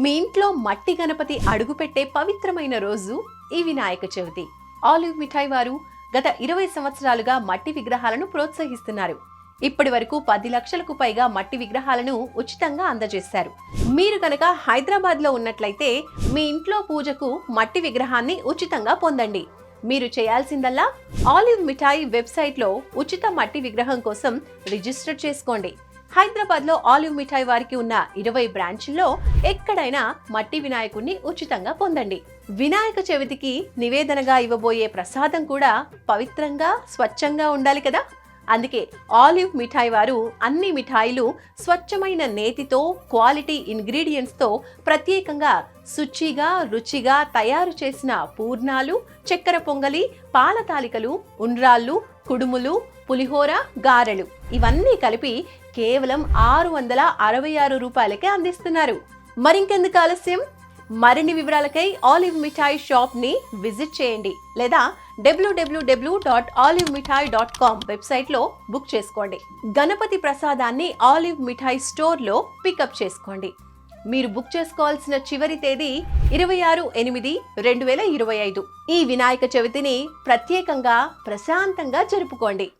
మీ ఇంట్లో మట్టి గణపతి అడుగుపెట్టే పవిత్రమైన రోజు ఈ వినాయక చవితి. ఆలివ్ మిఠాయి వారు గత ఇరవై సంవత్సరాలుగా మట్టి విగ్రహాలను ప్రోత్సహిస్తున్నారు. ఇప్పటి వరకు పది లక్షలకు పైగా మట్టి విగ్రహాలను ఉచితంగా అందజేశారు. మీరు కనుక హైదరాబాద్లో ఉన్నట్లయితే మీ ఇంట్లో పూజకు మట్టి విగ్రహాన్ని ఉచితంగా పొందండి. మీరు చేయాల్సిందల్లా ఆలివ్ మిఠాయి వెబ్సైట్లో ఉచిత మట్టి విగ్రహం కోసం రిజిస్టర్ చేసుకోండి. హైదరాబాద్లో ఆలివ్ మిఠాయి వారికి ఉన్న ఇరవై బ్రాంచ్ల్లో ఎక్కడైనా మట్టి వినాయకుణ్ణి ఉచితంగా పొందండి. వినాయక చవితికి నివేదనగా ఇవ్వబోయే ప్రసాదం కూడా పవిత్రంగా స్వచ్ఛంగా ఉండాలి కదా? అందుకే ఆలివ్ మిఠాయి వారు అన్ని మిఠాయిలు స్వచ్ఛమైన నేతితో క్వాలిటీ ఇంగ్రీడియంట్స్తో ప్రత్యేకంగా శుచిగా రుచిగా తయారు చేసిన పూర్ణాలు చక్కెర పొంగలి పాల తాలికలు ఉండ్రాళ్ళు కుడుములు పులిహోర గారెలు. ఇవన్నీ కలిపి కేవలం ఆరు వందల అరవై ఆరు రూపాయలకే అందిస్తున్నారు. మరింకెందుకు ఆలస్యం? మరిన్ని వివరాలకై ఆలివ్ మిఠాయి షాప్ని విజిట్ చేయండి లేదా W W W dot olive Mithai dot com వెబ్సైట్లో బుక్ చేసుకోండి. గణపతి ప్రసాదాన్ని ఆలివ్ మిఠాయి స్టోర్లో పికప్ చేసుకోండి. మీరు బుక్ చేసుకోవాల్సిన చివరి తేదీ ఇరవై ఆరు ఎనిమిది రెండు వేల ఇరవై ఐదు. ఈ వినాయక చవితిని ప్రత్యేకంగా ప్రశాంతంగా జరుపుకోండి.